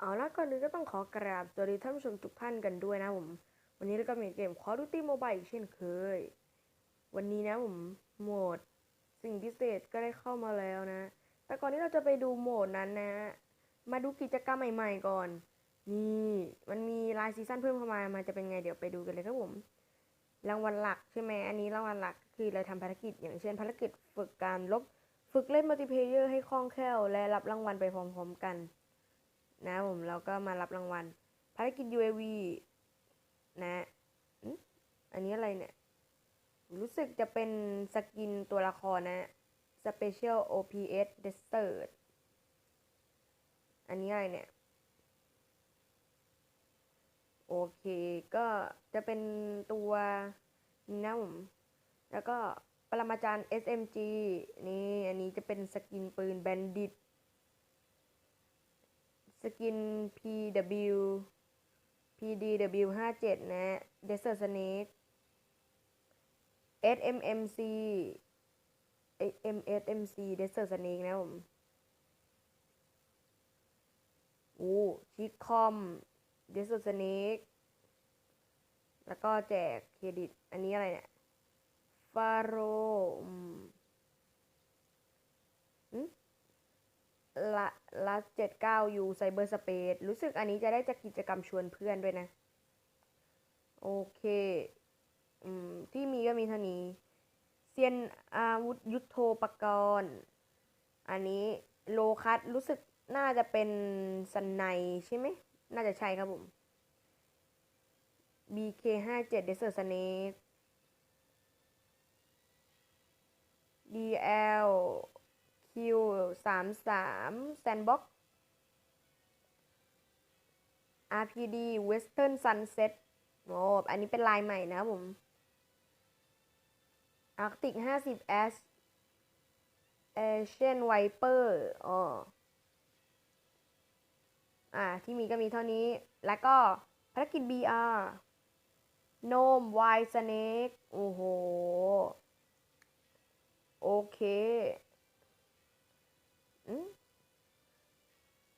เอาละก่อนอื่นก็ต้องขอกราบสวัสดีท่านผู้ชมทุกท่านกันด้วยนะผม วันนี้เราก็มีเกม Call of Duty Mobile อีกเช่นเคย วันนี้นะผมโหมดสิ่งพิเศษก็ได้เข้ามาแล้วนะ แต่ก่อนที่เราจะไปดูโหมดนั้นนะ มาดูกิจกรรมใหม่ๆก่อน นี่มันมีรายซีซั่นเพิ่มเข้ามามันจะเป็นไงเดี๋ยวไปดูกันเลยครับผมรางวัลหลักใช่ไหมอันนี้รางวัลหลักคือเราทำภารกิจอย่างเช่นภารกิจฝึกการลบ ฝึกเล่นมัลติเพเยอร์ให้คล่องแคล่ว และรับรางวัลไปพร้อมๆกัน นะผมเราก็มารับรางวัล ภารกิจ UAV นะอันนี้อะไรเนี่ย รู้สึกจะเป็นสกินตัวละครนะ Special OPS Desert อันนี้อะไรเนี่ย โอเค ก็จะเป็นตัวนี่นะผม แล้วก็ปรมาจารย์ SMG นี่ อันนี้จะเป็นสกินปืนแบนดิต กิน PW PDW 57นะ Desert Snake SMMC MSMC Desert Snake นะผมโอ้ชิคคอม Desert Snake แล้วก็แจกเครดิต อันนี้อะไรเนี่ย ฟาโร ละละเจ็ดเก้ายูไซเบอร์สเปซรู้สึกอันนี้จะได้จากกิจกรรมชวนเพื่อนด้วยนะ โอเคอืมที่มีก็มีเท่านี้เซียนอาวุธยุทโธปกรณ์ อันนี้โลคัสรู้สึกน่าจะเป็นสนไนใช่ไหม น่าจะใช่ครับผม BK57 Desert Snake DL Q 3 3 Sandbox RPD Western Sunset โอ้อันนี้เป็นลายใหม่นะผม Arctic 50 S Asian Viper อ๋ออ่า ที่มีก็มีเท่านี้ แล้วก็ภารกิจ BR โนม White Snake โอ้โห โอเค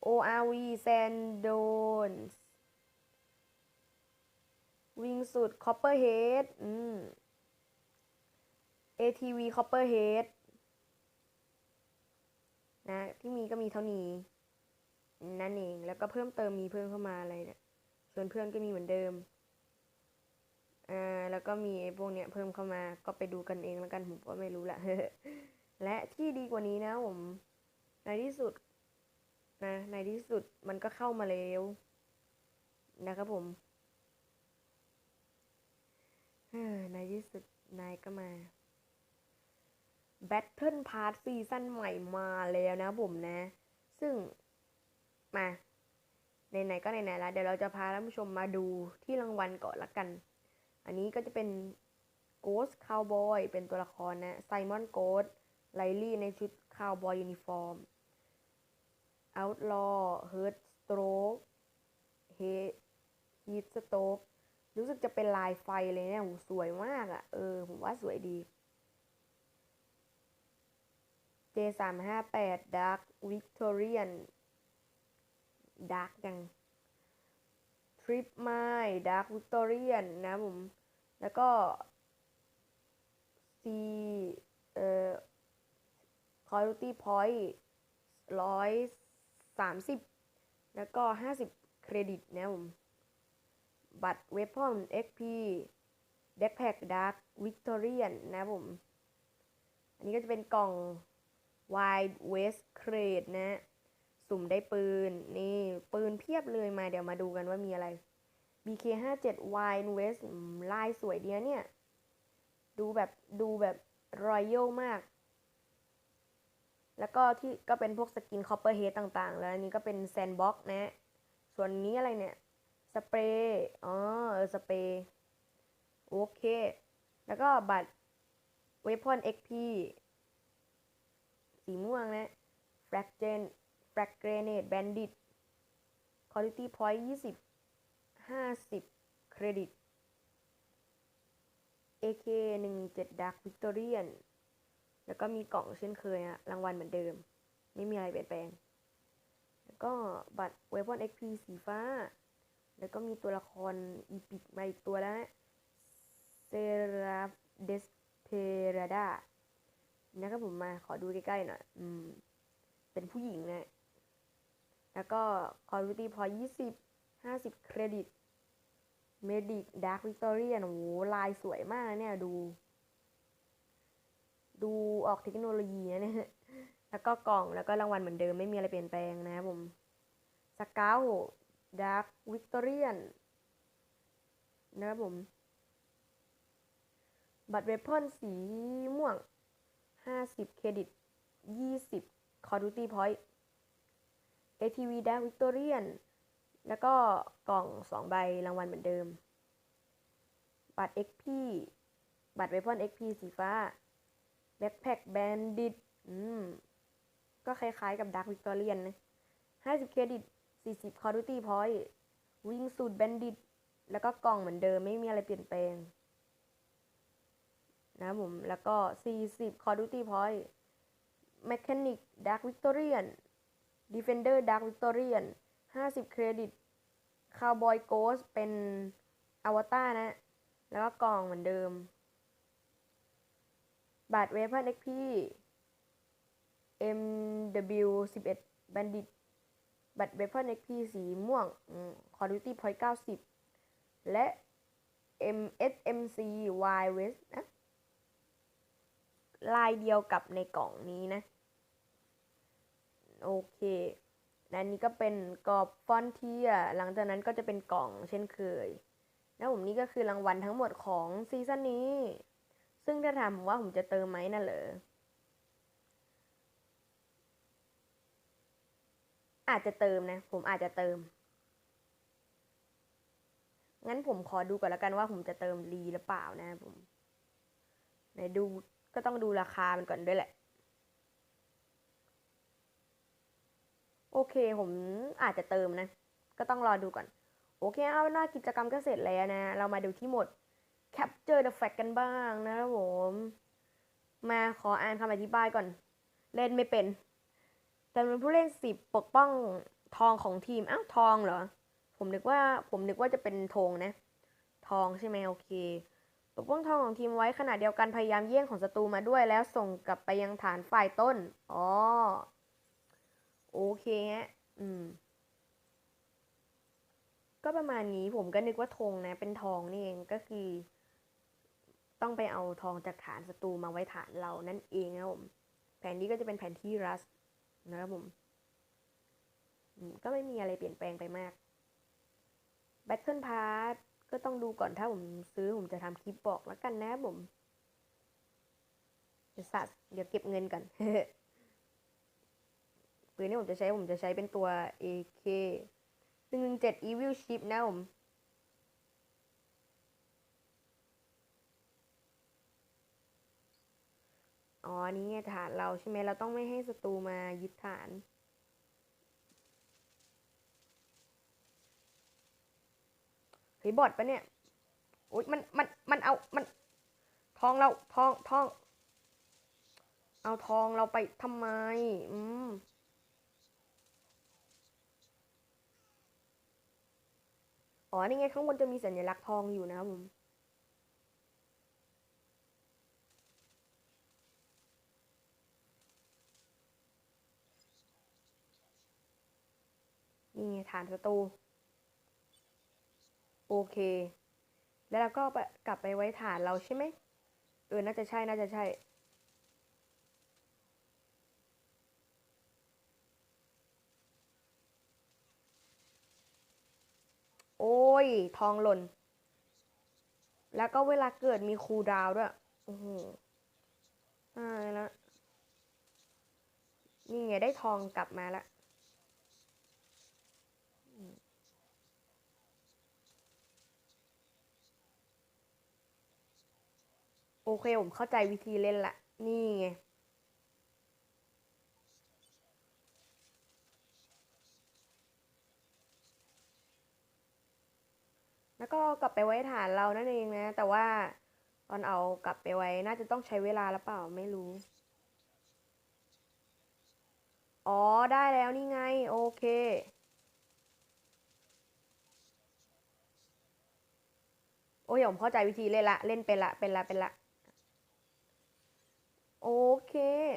ORV Sandones วิ่งสุด Copperhead อืม ATV Copperhead นะ ที่มีก็มีเท่านี้ นั่นเอง แล้วก็เพิ่มเติมมีเพิ่มเข้ามาอะไรเนี่ย ส่วนเพื่อนก็มีเหมือนเดิม อ่า แล้วก็มีไอ้พวกเนี้ยเพิ่มเข้ามา ก็ไปดูกันเองแล้วกัน ผมก็ไม่รู้ละและที่ดีกว่านี้นะผม ในที่สุดนะในที่สุดมันก็เข้ามาแล้วนะครับผมในที่สุดนายก็มา Battle Pass ซีซั่นใหม่มาแล้วนะผมนะ ซึ่งมาไหนๆก็ไหนๆแล้วเดี๋ยวเราจะพาท่านผู้ชมมาดูที่รางวัลก่อนละกัน อันนี้ก็จะเป็น Ghost Cowboy เป็นตัวละครนะ Simon Ghost ไลลี่ในชุด Cowboy Uniform Outlaw Heart Stroke Heat Stroke รู้สึกจะเป็นลายไฟเลยเนี่ยโหสวยมากอะ่ะ เออ ผมว่าสวยดี J358 Dark Victorian Dark ยัง Trip My Dark Victorian นะผม แล้วก็ C เอ่อ Quality Point ร้อย สามสิบแล้วก็ห้าสิบเครดิตนะผมบัตร Weapon XP Backpack Dark Victorian นะผม อันนี้ก็จะเป็นกล่อง Wide West Crate นะ สุ่มได้ปืน นี่ ปืนเพียบเลยมาเดี๋ยวมาดูกันว่ามีอะไร BK57 Wide West ลายสวยเดีนะเนี่ย ดูแบบ ดูแบบรอยัลมาก แล้วก็ที่ก็เป็นพวกสกินคอปเปอร์เฮดต่างๆ แล้วอันนี้ก็เป็นแซนบ็อกนะ ส่วนนี้อะไรเนี่ย สเปรย์ อ๋อเออสเปรย์ โอเค แล้วก็บัตร Weapon XP สีม่วงนะ Fragment Frag Grenade Bandit Quality Point 20 50เครดิต AK 17 Dark Victorian แล้วก็มีกล่องเช่นเคยอะรางวัลเหมือนเดิม ไม่มีอะไรเปลี่ยนแปลง แล้วก็บัตร Weapon XP สีฟ้า แล้วก็มีตัวละครอีพิกมาอีกตัวแล้วนะเซราฟเดสเพราดานะครับผมมาขอดูใกล้ๆหน่อยอืม เป็นผู้หญิงนะ แล้วก็ Call of Duty พอ20 50เครดิต Medic Dark Victorian โอ้โหลายสวยมากเนี่ยดู ดูออกเทคโนโลยีนะเนี่ยแล้วก็กล่องแล้วก็รางวัลเหมือนเดิมไม่มีอะไรเปลี่ยนแปลงนะครับผมสกาวดาร์ v วิกตอเรียนนะครับผม บัตรเวพอนสีม่วง 50 เครดิต 20 Call of Duty Point ATV Dark Victorian แล้วก็กล่อง 2 ใบรางวัลเหมือนเดิม บัตร XP บัตรเวพอน XP สีฟ้า แบ็คแพคแบนดิตอืม ก็คล้ายๆกับดักวิกตอเรียนนะห้าสิบเครดิตสี่สิบคอร์ดูตี้พอยต์วิ่งสูตรแบนดิตแล้วก็กล่องเหมือนเดิมไม่มีอะไรเปลี่ยนแปลง นะผม แล้วก็สี่สิบคอร์40 Call Duty Point Mechanic Dark Victorian Defender Dark Victorian 50 Credit Cowboy Ghost เป็นอวตารนะ แล้วก็กล่องเหมือนเดิม บัตร Weapon XP MW 11 Bandit บัตร Weapon XP สีม่วง Call of Duty Point 90และ MSMC Y West นะ ลายเดียวกับในกล่องนี้นะ โอเคและนี้ก็เป็นกรอบฟอนเทีย หลังจากนั้นก็จะเป็นกล่องเช่นเคย แล้วผมนี่ก็คือรางวัลทั้งหมดของซีซั่นนี้ ซึ่งถ้าถามผมว่าผมจะเติมไหมน่ะเหรอ อาจจะเติมนะ ผมอาจจะเติม งั้นผมขอดูก่อนแล้วกันว่าผมจะเติมรีหรือเปล่านะผมไหนดูก็ต้องดูราคามันก่อนด้วยแหละ โอเคผมอาจจะเติมนะ ก็ต้องรอดูก่อน โอเคเอาเป็นว่ากิจกรรมก็เสร็จแล้วนะ เรามาดูที่หมด Capture the Flag กันบ้างนะครับผม มาขออ่านคำอธิบายก่อน เล่นไม่เป็นจำนวนผู้เล่นสิบปกป้องทองของทีม อ้าวทองเหรอ ผมนึกว่าผมนึกว่าจะเป็นธงนะ ทองใช่ไหมโอเค ปกป้องทองของทีมไว้ขณะเดียวกันพยายามแย่งของศัตรูมาด้วยแล้วส่งกลับไปยังฐานฝ่ายต้น อ๋อ โอเคฮะ อืม ก็ประมาณนี้ผมก็นึกว่าธงนะ เป็นทองนี่เองก็คือ ต้องไปเอาทองจากฐานศัตรูมาไว้ฐานเรานั่นเองนะผมแผนนี้ก็จะเป็นแผนที่รัสนะครับผมก็ไม่มีอะไรเปลี่ยนแปลงไปมาก Battle Pass ก็ต้องดูก่อนถ้าผมซื้อผมจะทำคลิปบอกแล้วกันนะผมเดี๋ยวสัตเดี๋ยวเก็บเงินกันปืนนี้ผมจะใช้ผมจะใช้เป็นตัว AK หนึ่งเจ็ด Evil Chip นะผม อ๋อนี่ไงฐานเราใช่ไหมเราต้องไม่ให้ศัตรูมายึดฐาน เฮ้ยบอดปะเนี่ยโอ๊ยมันมันมันเอามันทองเราทองทอง เอาทองเราไปทำไม อืมอ๋อนี่ไงข้างบนจะมีสัญลักษณ์ทองอยู่นะผม นี่ฐานศัตรูโอเค แล้วเราก็กลับไปไว้ฐานเราใช่ไหมเออ น่าจะใช่ น่าจะใช่ โอ้ย ทองหล่น แล้วก็เวลาเกิดมีคูดาวด้วย โอ้โหตาแล้ว นี่ไงได้ทองกลับมาแล้ว โอเค ผมเข้าใจวิธีเล่นละ นี่ไง แล้วก็กลับไปไว้ฐานเรานั่นเองนะ แต่ว่าตอนเอากลับไปไว้ น่าจะต้องใช้เวลาหรือเปล่าไม่รู้ อ๋อ ได้แล้วนี่ไง โอเคโอ้ยผมเข้าใจวิธีเล่นละ เล่นเป็นละ เป็นละ เป็นละ โอเค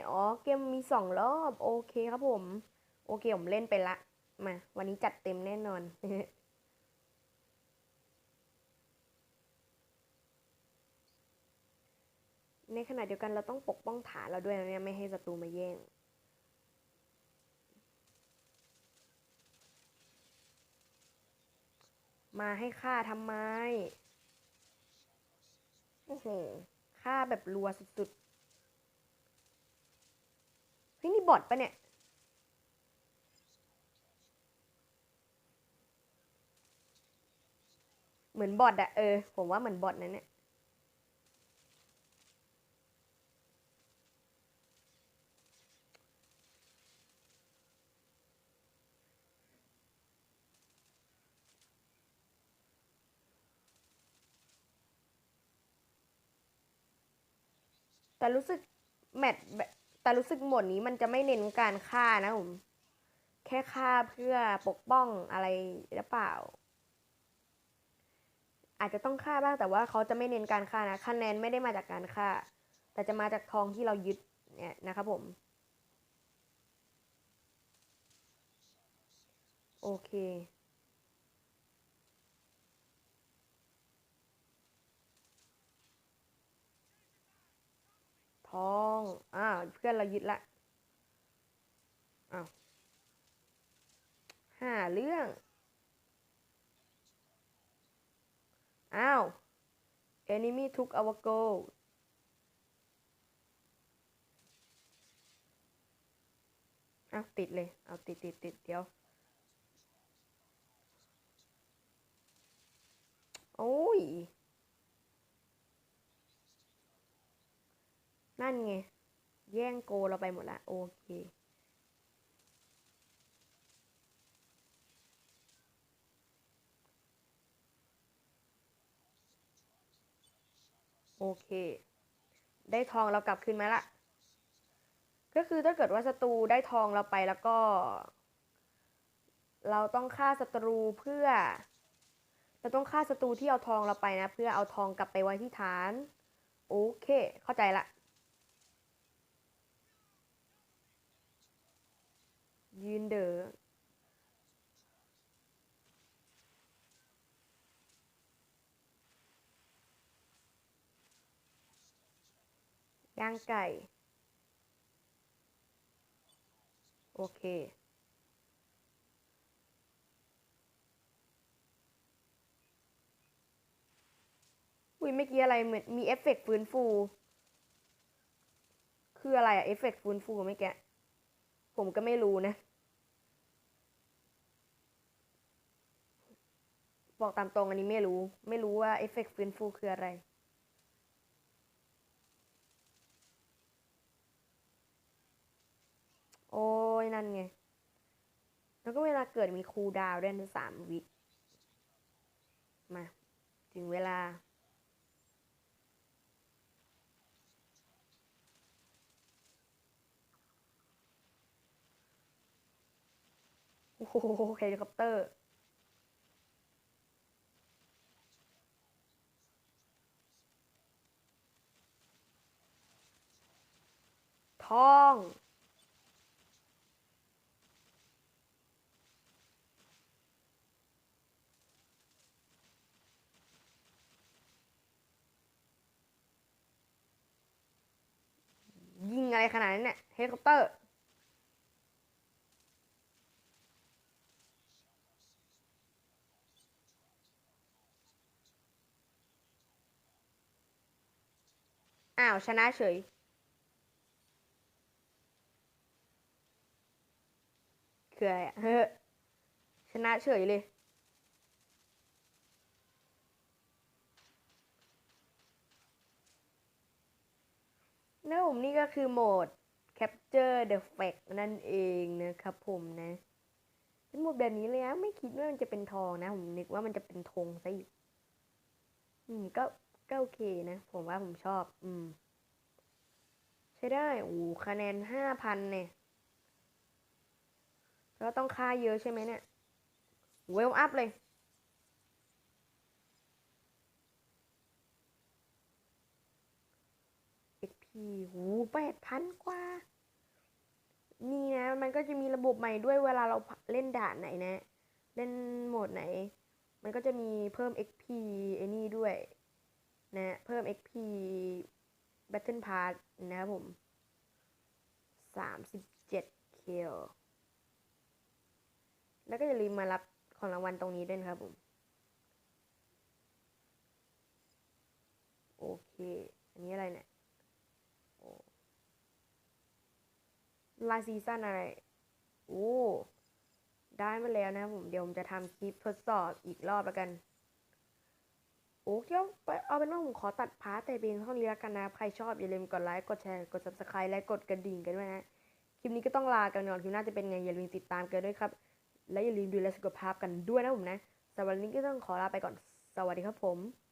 อ๋อ เกมมีสองรอบ โอเคครับผม โอเค ผมเล่นไปละ มา วันนี้จัดเต็มแน่นอน ในขณะเดียวกันเราต้องปกป้องฐานเราด้วยนะเนี่ยไม่ให้ศัตรูมาแย่งมาให้ฆ่าทำไม โอ้โห ฆ่าแบบรัวสุดๆ เฮ้ย นี่บอทปะเนี่ย เหมือนบอทอะเออ ผมว่าเหมือนบอทนะเนี่ยแต่รู้สึกแมตช์ แต่รู้สึกหมดนี้มันจะไม่เน้นการฆ่านะผมแค่ฆ่าเพื่อปกป้องอะไรหรือเปล่า อาจจะต้องฆ่าบ้างแต่ว่าเขาจะไม่เน้นการฆ่านะคะแนนไม่ได้มาจากการฆ่า แต่จะมาจากทองที่เรายึดเนี่ยนะครับผม โอเค ทองอ้าวเพื่อนเรายึดละอ้าวหาเรื่องอ้าว enemy took our gold อ้าวติดเลย เอาติดติดติดเดี๋ยว โอ้ย นั่นไง แย่งโกเราไปหมดละ โอเค โอเค ได้ทองเรากลับคืนมาละ ก็คือถ้าเกิดว่าศัตรูได้ทองเราไปแล้วก็ เราต้องฆ่าศัตรูเพื่อ เราต้องฆ่าศัตรูที่เอาทองเราไปนะ เพื่อเอาทองกลับไปไว้ที่ฐาน โอเค เข้าใจละ ยืนเดอ๋อย่างไก่ โอเคอุ้ยเมื่อกี้อะไรเหมือนมีเอฟเฟกต์ฟื้นฟู คืออะไรอะเอฟเฟกต์ฟื้นฟูเมื่อกี้ผมก็ไม่รู้นะ บอกตามตรงอันนี้ไม่รู้ ไม่รู้ว่าเอฟเฟกต์ฟื้นฟูคืออะไร โอ้ยนั่นไง แล้วก็เวลาเกิดมีคูดาวด้วยนะสามวิ มา ถึงเวลาโอ้โหเฮลิคอปเตอร์ ทอง ยิงอะไรขนาดนั้นเนี่ยเฮลิคอปเตอร์อ้าวชนะเฉย คืออะไรอะเฮ้อชนะเฉยเลย นะผมนี่ก็คือโหมด Capture the Flag นั่นเองนะครับผมนะเป็นโหมดแบบนี้เลยนะ ไม่คิดว่ามันจะเป็นทองนะ ผมนึกว่ามันจะเป็นธงซะอีก อืม ก็ ก็โอเคนะ ผมว่าผมชอบ อืม ใช้ได้ โอ้คะแนนห้าพันเนี่ย แล้วต้องค่าเยอะใช่ไหมเนี่ยเวลอัพเลย XP หูแปดพันกว่า นี่นะ มันก็จะมีระบบใหม่ด้วยเวลาเราเล่นด่านไหนนะ เล่นโหมดไหน มันก็จะมีเพิ่ม XP ไอ้นี่ด้วย นะ เพิ่ม XP Battle Pass นะครับผมสามสิบเจ็ดเคล แล้วก็อย่าลืมมารับของรางวัลตรงนี้ด้วยนะครับผม โอเค อันนี้อะไรเนี่ยโอ้ลายซีซั่นอะไร โอ้ ได้มาแล้วนะผม เดี๋ยวผมจะทำคลิปทดสอบอีกรอบแล้วกัน โอ้เดี๋ยวไปเอาเป็นว่าผมขอตัดพาร์ทแต่เพียงเท่านี้แล้วกันนะ ใครชอบอย่าลืมกดไลค์ กดแชร์ กด subscribe และกดกระดิ่งกันด้วยนะ คลิปนี้ก็ต้องลากันก่อน คลิปหน้าจะเป็นไงอย่าลืมติดตามกันด้วยครับ และอย่าลืมดูแลสุขภาพกันด้วยนะผมนะสำหรับวันนี้ก็ต้องขอลาไปก่อน สวัสดีครับผม